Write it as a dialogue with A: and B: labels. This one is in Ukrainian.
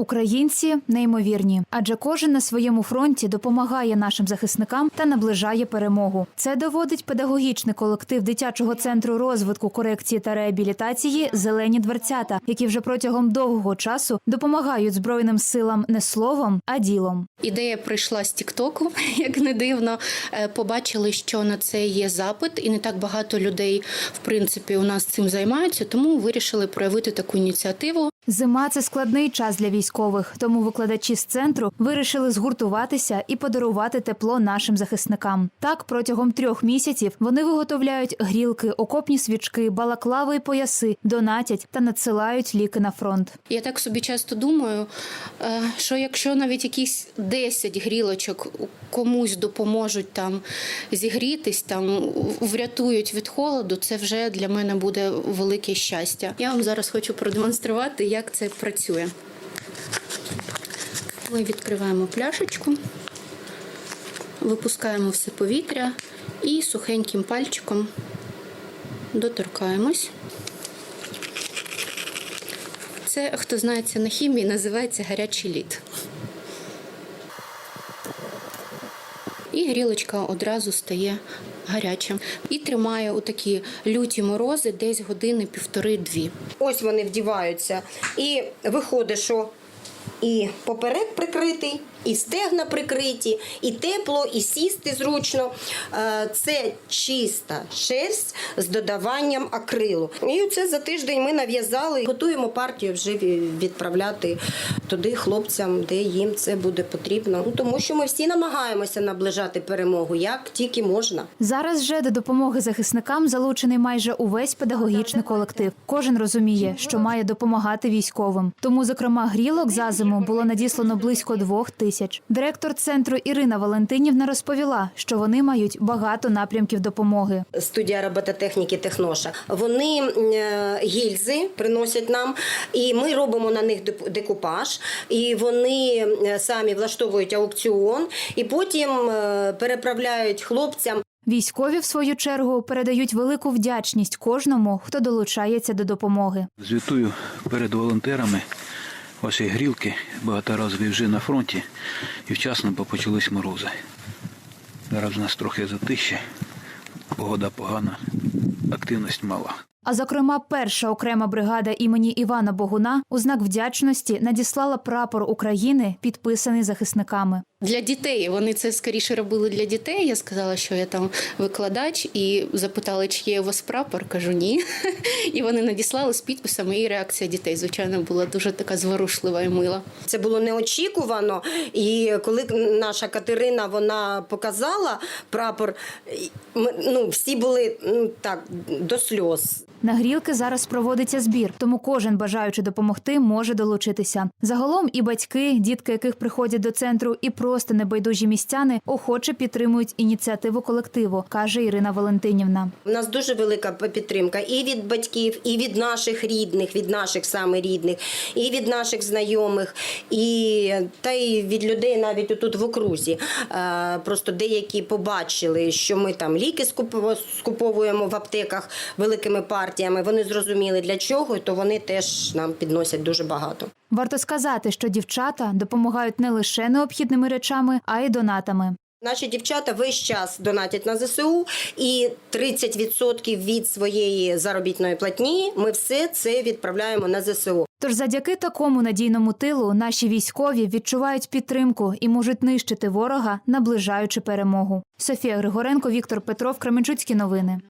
A: Українці неймовірні, адже кожен на своєму фронті допомагає нашим захисникам та наближає перемогу. Це доводить педагогічний колектив дитячого центру розвитку, корекції та реабілітації Зелені дверцята, які вже протягом довгого часу допомагають збройним силам не словом, а ділом.
B: Ідея прийшла з Тіктоку, як не дивно. Е, Побачили, що на це є запит, і не так багато людей, в принципі, у нас цим займаються, тому вирішили проявити таку ініціативу.
A: Зима це складний час для військових, тому викладачі з центру вирішили згуртуватися і подарувати тепло нашим захисникам. Так, протягом трьох місяців вони виготовляють грілки, окопні свічки, балаклави і пояси, донатять та надсилають ліки на фронт.
B: Я так собі часто думаю, е, що якщо навіть якісь 10 грілочок комусь допоможуть там зігрітись, там врятують від холоду, це вже для мене буде велике щастя. Я вам зараз хочу продемонструвати, як це працює. Ми відкриваємо пляшечку, випускаємо все повітря і сухеньким пальчиком доторкаємось. Це, хто знається на хімії, називається гарячий лід. І грілочка одразу стає гаряча. І тримає у такі люті морози десь години півтори-дві.
C: Ось вони вдіваються. І виходить, що і поперек прикритий, і стегна прикриті, і тепло, і сісти зручно. Е, Це чиста шерсть з додаванням акрилу. І це за тиждень ми нав'язали. Готуємо партію вже відправляти туди хлопцям, де їм це буде потрібно. Ну, тому що ми всі намагаємося наближати перемогу, як тільки можна.
A: Зараз же до допомоги захисникам залучений майже увесь педагогічний колектив. Кожен розуміє, що має допомагати військовим. Тому, зокрема, грілок за зиму було надіслано близько двох тисяч. Директор центру Ірина Валентинівна розповіла, що вони мають багато напрямків допомоги.
C: студія робототехніки Техноша. Вони е, гільзи приносять нам, і ми робимо на них декупаж. І вони е, самі влаштовують аукціон, і потім е, переправляють хлопцям.
A: Військові, в свою чергу, передають велику вдячність кожному, хто долучається до допомоги.
D: Звітую перед волонтерами. Ваші грілки багаторазові вже на фронті і вчасно почались морози. Зараз у нас трохи затище, погода погана, активність мала.
A: А зокрема, перша окрема бригада імені Івана Богуна у знак вдячності надіслала прапор України, підписаний захисниками.
B: Для дітей вони це скоріше робили для дітей. Я сказала, що я там викладач, і запитали, чи є у вас прапор. Кажу ні. І вони надіслали з підписами. І реакція дітей, звичайно, була дуже така зворушлива і мила.
C: Це було неочікувано. І коли наша Катерина вона показала прапор, ми, ну, всі були ну, так до сльоз.
A: На грілки зараз проводиться збір, тому кожен бажаючи допомогти може долучитися. Загалом і батьки, дітки, яких приходять до центру, і просто небайдужі містяни охоче підтримують ініціативу колективу, каже Ірина Валентинівна.
C: У нас дуже велика підтримка і від батьків, і від наших рідних, від наших саме рідних, і від наших знайомих, і та й від людей навіть тут в окрузі. Е, Просто деякі побачили, що ми там ліки скуповуємо в аптеках великими партіями. Вони зрозуміли для чого, то вони теж нам підносять дуже багато.
A: Варто сказати, що дівчата допомагають не лише необхідними речами, а й донатами.
C: Наші дівчата весь час донатять на ЗСУ, і 30% від своєї заробітної платні ми все це відправляємо на ЗСУ.
A: Тож, завдяки такому надійному тилу, наші військові відчувають підтримку і можуть нищити ворога, наближаючи перемогу. Софія Григоренко, Віктор Петров, Кременчуцькі новини.